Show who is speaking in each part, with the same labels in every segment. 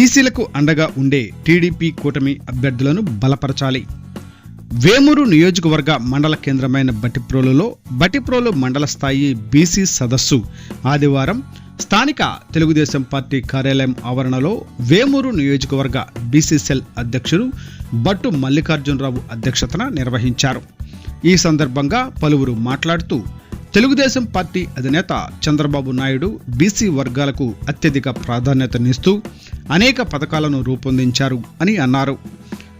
Speaker 1: బీసీలకు అండగా ఉండే టీడీపీ కూటమి అభ్యర్థులను బలపరచాలి. వేమూరు నియోజకవర్గ మండల కేంద్రమైన బటిప్రోలులో బటిప్రోలు మండల స్థాయి బీసీ సదస్సు ఆదివారం స్థానిక తెలుగుదేశం పార్టీ కార్యాలయం ఆవరణలో వేమూరు నియోజకవర్గ బీసీ సెల్ అధ్యక్షుడు బట్టు మల్లికార్జునరావు అధ్యక్షతన నిర్వహించారు. ఈ సందర్భంగా పలువురు మాట్లాడుతూ తెలుగుదేశం పార్టీ అధినేత చంద్రబాబు నాయుడు బీసీ వర్గాలకు అత్యధిక ప్రాధాన్యతనిస్తూ అనేక పథకాలను రూపొందించారు అని అన్నారు.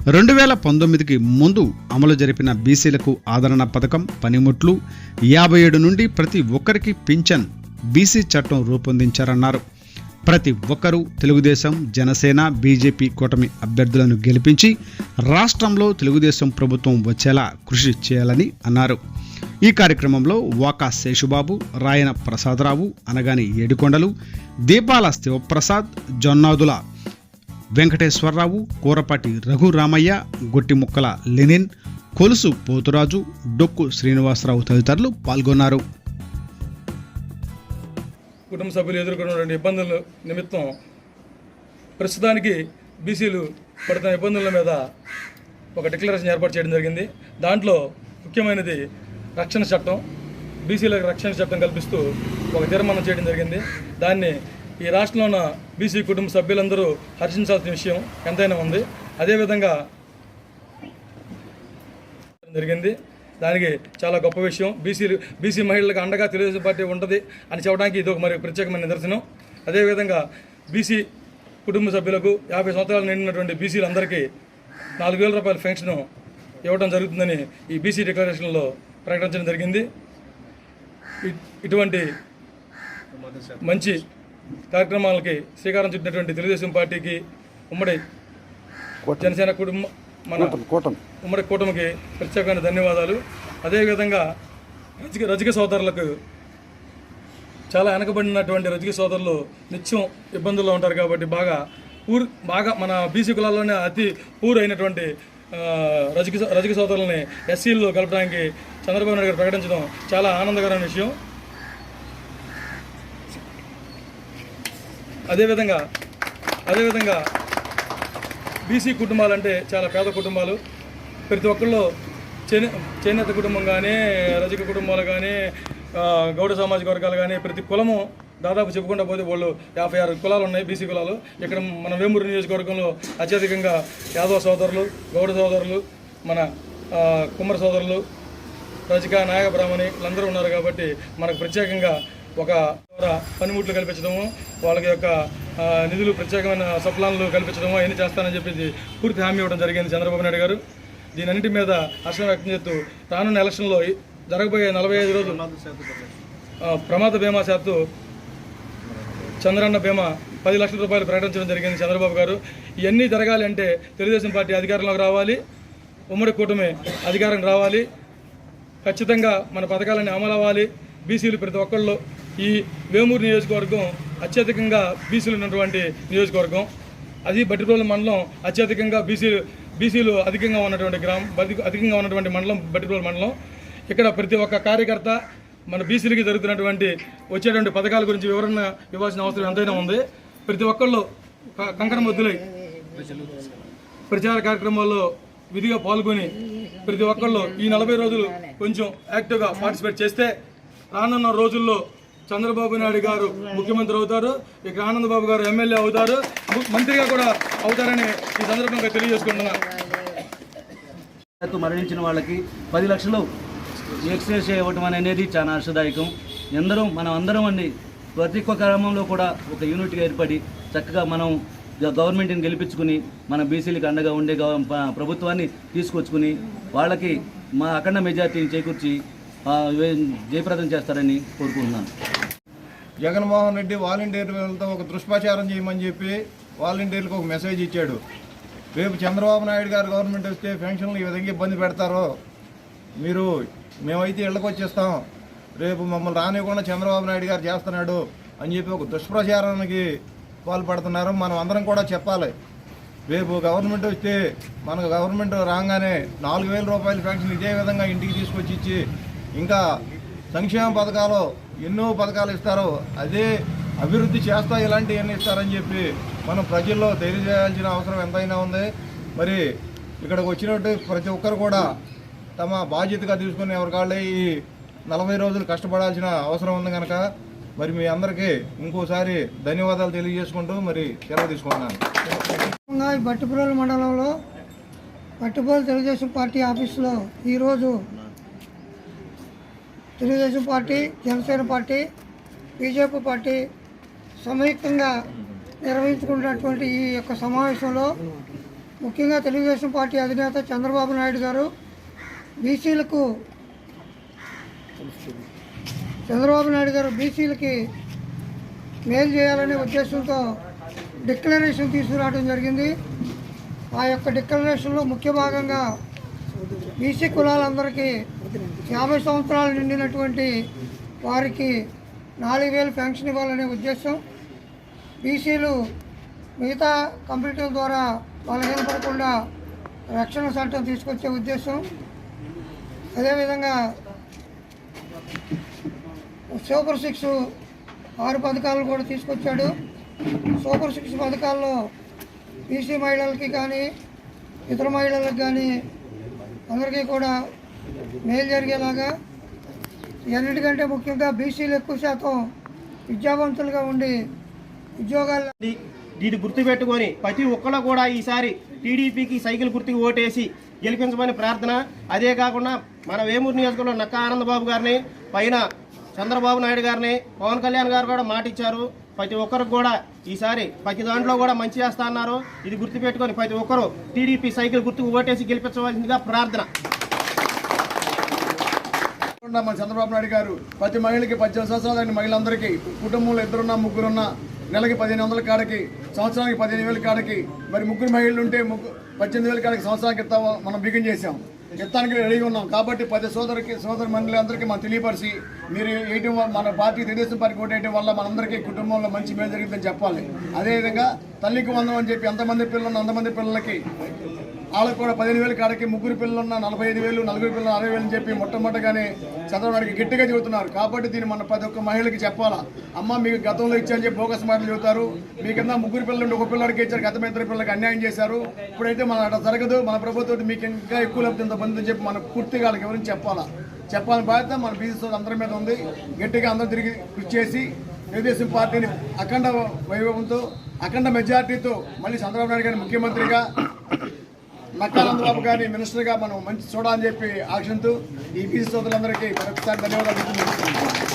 Speaker 1: రెండు వేల పంతొమ్మిదికి ముందు అమలు జరిపిన బీసీలకు ఆదరణ పథకం పనిముట్లు యాభై ఏడు నుండి ప్రతి ఒక్కరికి పింఛన్ బీసీ చట్టం రూపొందించారన్నారు. ప్రతి ఒక్కరూ తెలుగుదేశం జనసేన బీజేపీ కూటమి అభ్యర్థులను గెలిపించి రాష్ట్రంలో తెలుగుదేశం ప్రభుత్వం వచ్చేలా కృషి చేయాలని అన్నారు. ఈ కార్యక్రమంలో వాకా శేషుబాబు రాయన ప్రసాదరావు అనగాని ఏడుకొండలు దీపాల శివప్రసాద్ జొన్నాదుల వెంకటేశ్వరరావు కూరపాటి రఘురామయ్య గొట్టిముక్కల లెనిన్ కొలుసు పోతురాజు డొక్కు శ్రీనివాసరావు తదితరులు పాల్గొన్నారు.
Speaker 2: కుటుంబ సభ్యులు ఎదుర్కొన్నటువంటి ఇబ్బందుల నిమిత్తం ప్రస్తుతానికి బీసీలు పడుతున్న ఇబ్బందుల మీద ఒక డిక్లరేషన్ ఏర్పాటు చేయడం జరిగింది. దాంట్లో ముఖ్యమైనది రక్షణ చట్టం బీసీలకు రక్షణ చట్టం కల్పిస్తూ ఒక తీర్మానం చేయడం జరిగింది. దాన్ని ఈ రాష్ట్రంలో ఉన్న బీసీ కుటుంబ సభ్యులందరూ హర్షించాల్సిన విషయం ఎంతైనా ఉంది. అదేవిధంగా జరిగింది. దానికి చాలా గొప్ప విషయం. బీసీలు బీసీ మహిళలకు అండగా తెలుగుదేశం పార్టీ ఉంటుంది అని చెప్పడానికి ఇది ఒక మరి ప్రత్యేకమైన నిదర్శనం. అదేవిధంగా బీసీ కుటుంబ సభ్యులకు యాభై సంవత్సరాలు నిండినటువంటి బీసీలందరికీ నాలుగు వేల రూపాయల పెన్షన్ ఇవ్వడం జరుగుతుందని ఈ బీసీ డిక్లరేషన్లో ప్రకటించడం జరిగింది. ఇటువంటి మంచి కార్యక్రమాలకి శ్రీకారం చుట్టినటువంటి తెలుగుదేశం పార్టీకి ఉమ్మడి జనసేన కుటుంబ మన ఉమ్మడి కూటమికి ప్రత్యేకమైన ధన్యవాదాలు. అదేవిధంగా రజక రజక సోదరులకు చాలా వెనకబడినటువంటి రజక సోదరులు నిత్యం ఇబ్బందుల్లో ఉంటారు కాబట్టి బాగా పూర్ బాగా మన బీసీ కులాల్లోనే అతి పూర్ అయినటువంటి రజక రజక సోదరులని ఎస్సీల్లో కలపడానికి చంద్రబాబు నాయుడు గారు ప్రకటించడం చాలా ఆనందకరమైన విషయం. అదేవిధంగా అదేవిధంగా బీసీ కుటుంబాలు అంటే చాలా పేద కుటుంబాలు. ప్రతి ఒక్కళ్ళు చేనే చేనేత కుటుంబం కానీ రజక కుటుంబాలు కానీ గౌడ సామాజిక వర్గాలు కానీ ప్రతి కులము దాదాపు చెప్పుకుంటా పోతే వాళ్ళు యాభై ఆరు కులాలు ఉన్నాయి బీసీ కులాలు. ఇక్కడ మన వేమూరు నియోజకవర్గంలో అత్యధికంగా యాదవ సోదరులు గౌడ సోదరులు మన కుమ్మర సోదరులు రజిక నాయకబ్రాహ్మణి వీళ్ళందరూ ఉన్నారు కాబట్టి మనకు ప్రత్యేకంగా ఒక పనిముట్లు కల్పించడము వాళ్ళకి యొక్క నిధులు ప్రత్యేకమైన సప్లాన్లు కల్పించడము అవన్నీ చేస్తానని చెప్పేసి పూర్తి హామీ ఇవ్వడం జరిగింది చంద్రబాబు నాయుడు గారు. దీని మీద హర్షం వ్యక్తం చేస్తూ రానున్న ఎలక్షన్లో జరగబోయే నలభై ఐదు రోజులు ప్రమాద బీమా శాతు చంద్రన్న బీమా పది లక్షల రూపాయలు ప్రకటించడం జరిగింది చంద్రబాబు గారు. ఇవన్నీ జరగాలి అంటే తెలుగుదేశం పార్టీ అధికారంలోకి రావాలి ఉమ్మడి కూటమి అధికారం రావాలి. ఖచ్చితంగా మన పథకాలన్నీ అమలు అవ్వాలి. బీసీలు ప్రతి ఒక్కళ్ళు ఈ వేమూరు నియోజకవర్గం అత్యధికంగా బీసీలు ఉన్నటువంటి నియోజకవర్గం. అది బట్టిప్రోలు మండలం అత్యధికంగా బీసీలు బీసీలు అధికంగా ఉన్నటువంటి గ్రామం అధికంగా ఉన్నటువంటి మండలం బట్టిప్రోలు మండలం. ఇక్కడ ప్రతి ఒక్క కార్యకర్త మన బీసీలకి జరుగుతున్నటువంటి వచ్చేటువంటి పథకాల గురించి వివరణ ఇవ్వాల్సిన అవసరం ఎంతైనా ఉంది. ప్రతి ఒక్కళ్ళు క- కంకణ ప్రచార కార్యక్రమాల్లో విధిగా పాల్గొని ప్రతి ఒక్కళ్ళు ఈ నలభై రోజులు కొంచెం యాక్టివ్గా పార్టిసిపేట్ చేస్తే రానున్న రోజుల్లో చంద్రబాబు నాయుడు గారు ముఖ్యమంత్రి అవుతారు ఇక ఆనందబాబు గారు ఎమ్మెల్యే అవుతారు మంత్రిగా కూడా అవుతారని ఈ సందర్భంగా తెలియజేసుకుంటున్నా
Speaker 3: తో మరణించిన వాళ్ళకి పది లక్షలు ఎక్స్రేస్ ఇవ్వటం అనేది చాలా హర్షదాయకం. ఎందరూ మనం అందరం అండి ప్రతి ఒక్క గ్రామంలో కూడా ఒక యూనిట్గా ఏర్పడి చక్కగా మనం గవర్నమెంట్ని గెలిపించుకుని మన బీసీలకు అండగా ఉండే ప్రభుత్వాన్ని తీసుకొచ్చుకుని వాళ్ళకి మా అఖండ మెజార్టీని చేకూర్చి జయప్రదం చేస్తారని కోరుకుంటున్నాను.
Speaker 4: జగన్మోహన్ రెడ్డి వాలంటీర్లతో ఒక దుష్ప్రచారం చేయమని చెప్పి వాలంటీర్లకు ఒక మెసేజ్ ఇచ్చాడు. రేపు చంద్రబాబు నాయుడు గారు గవర్నమెంట్ వస్తే పెన్షన్లు ఈ విధంగా ఇబ్బంది పెడతారో మీరు మేమైతే ఇళ్ళకి వచ్చేస్తాం. రేపు మమ్మల్ని రానివ్వకుండా చంద్రబాబు నాయుడు గారు చేస్తున్నాడు అని చెప్పి ఒక దుష్ప్రచారానికి పాల్పడుతున్నారు మనం అందరం కూడా చెప్పాలి. రేపు గవర్నమెంట్ వస్తే మనకు గవర్నమెంట్ రాగానే నాలుగు వేల రూపాయల పెన్షన్ ఇదే విధంగా ఇంటికి తీసుకొచ్చి ఇచ్చి ఇంకా సంక్షేమ పథకాలు ఎన్నో పథకాలు ఇస్తారో. అదే అభివృద్ధి చేస్తా ఇలాంటివన్నీ ఇస్తారని చెప్పి మనం ప్రజల్లో తెలియజేయాల్సిన అవసరం ఎంతైనా ఉంది. మరి ఇక్కడికి వచ్చినట్టు ప్రతి ఒక్కరు కూడా తమ బాధ్యతగా తీసుకుని ఎవరికాళ్ళే ఈ నలభై రోజులు కష్టపడాల్సిన అవసరం ఉంది కనుక మరి మీ అందరికీ ఇంకోసారి ధన్యవాదాలు తెలియజేసుకుంటూ మరి సెలవు తీసుకుంటున్నాను.
Speaker 5: ముఖ్యంగా ఈ బట్టిపురోలు మండలంలో బట్టిపురోలు తెలుగుదేశం పార్టీ ఆఫీసులో ఈరోజు Telugu Desam party Janasena party BJP party సంయుక్తంగా నిర్వహించుకున్నటువంటి ఈ యొక్క సమావేశంలో ముఖ్యంగా తెలుగుదేశం పార్టీ అధినేత చంద్రబాబు నాయుడు గారు బీసీలకు చంద్రబాబు నాయుడు గారు బీసీలకి మేలు చేయాలనే ఉద్దేశంతో డిక్లరేషన్ తీసుకురావడం జరిగింది. ఆ యొక్క డిక్లరేషన్లో ముఖ్య భాగంగా బీసీ కులాలందరికీ యాభై సంవత్సరాలు నిండినటువంటి వారికి నాలుగు వేలు పెన్షన్ ఇవ్వాలనే ఉద్దేశం. బీసీలు మిగతా కంప్యూటర్ ద్వారా బలహీనపడకుండా రక్షణ చట్టం తీసుకొచ్చే ఉద్దేశం. అదేవిధంగా సూపర్ సిక్స్ ఆరు పథకాలను కూడా తీసుకొచ్చాడు. సూపర్ సిక్స్ పథకాల్లో బీసీ మహిళలకి కానీ ఇతర మహిళలకు కానీ అందరికీ కూడా మేలు జరిగేలాగా ఎన్నిటికంటే ముఖ్యంగా బీసీలు ఎక్కువ శాతం విద్యావంతులుగా ఉండి ఉద్యోగాలు
Speaker 6: దీన్ని గుర్తుపెట్టుకొని ప్రతి ఒక్కళ్ళు కూడా ఈసారి టీడీపీకి సైకిల్ గుర్తుకు ఓటేసి గెలిపించమని ప్రార్థన. అదే కాకుండా మన వేమూరు నియోజకవర్గంలో నక్క ఆనందబాబు గారిని పైన చంద్రబాబు నాయుడు గారిని పవన్ కళ్యాణ్ గారు కూడా మాట ఇచ్చారు ప్రతి ఒక్కరికి కూడా ఈసారి ప్రతి దాంట్లో కూడా మంచి చేస్తా అన్నారు. ఇది గుర్తుపెట్టుకొని ప్రతి ఒక్కరు టీడీపీ సైకిల్ గుర్తుకు ఓటేసి గెలిపించవలసిందిగా ప్రార్థన.
Speaker 7: మన చంద్రబాబు నాయుడు గారు ప్రతి మహిళకి పద్దెనిమిది సంవత్సరాలు మహిళలందరికీ కుటుంబంలో ఇద్దరున్న ముగ్గురున్న నెలకి పదిహేను వందల కాడకి సంవత్సరానికి పదిహేను వేల కాడకి మరి ముగ్గురు మహిళలు ఉంటే ముగ్గురు పద్దెనిమిది వేల కాడకి సంవత్సరానికి ఇస్తాము మనం బిగిన్ చేసాం యుద్ధానికి రెడీగా ఉన్నాం. కాబట్టి పది సోదరికి సోదరి మండలందరికీ మనం తెలియపరిచి మీరు వేయటం మన పార్టీ తెలుగుదేశం పార్టీ ఓటేయటం వల్ల మనందరికీ కుటుంబంలో మంచి మేలు జరిగిందని చెప్పాలి. అదేవిధంగా తల్లికి వందం అని చెప్పి ఎంతమంది పిల్లలు అంతమంది పిల్లలకి వాళ్ళకి కూడా పదిహేను వేలు కాడకి ముగ్గురు పిల్లలు ఉన్న నలభై ఐదు వేలు నలుగురు పిల్లలు అరవై వేలు అని చెప్పి మొట్టమొదటిగానే చంద్రబాబు గట్టిగా చెబుతున్నారు. కాబట్టి దీన్ని మన ప్రతి ఒక్క మహిళకి చెప్పాలా? అమ్మ మీకు గతంలో ఇచ్చారని చెప్పి బోగస్ మాటలు చెబుతారు. మీ కింద ముగ్గురు పిల్లలు ఒక పిల్లడికి ఇచ్చారు గత ఇద్దరు పిల్లలకి అన్యాయం చేశారు. ఇప్పుడైతే మన అట్లా జరగదు. మన ప్రభుత్వం మీకు ఇంకా ఎక్కువ లబ్ధి ఇంతమంది చెప్పి మనం పూర్తిగా వాళ్ళకి ఎవరికి చెప్పాలా? చెప్పాలని బాధ్యత మన బీసీ అందరి మీద ఉంది. గట్టిగా అందరూ తిరిగి కృషి చేసి తెలుగుదేశం పార్టీని అఖండ వైభవంతో అఖండ మెజార్టీతో మళ్ళీ చంద్రబాబు నాయుడు గారిని ముఖ్యమంత్రిగా నక్కానందబాబు గారిని మినిస్టర్గా మనం మంచి చూడాలని చెప్పి ఆశంతో ఈ బీసీ సోదరులందరికీ మరొకసారి ధన్యవాదాలు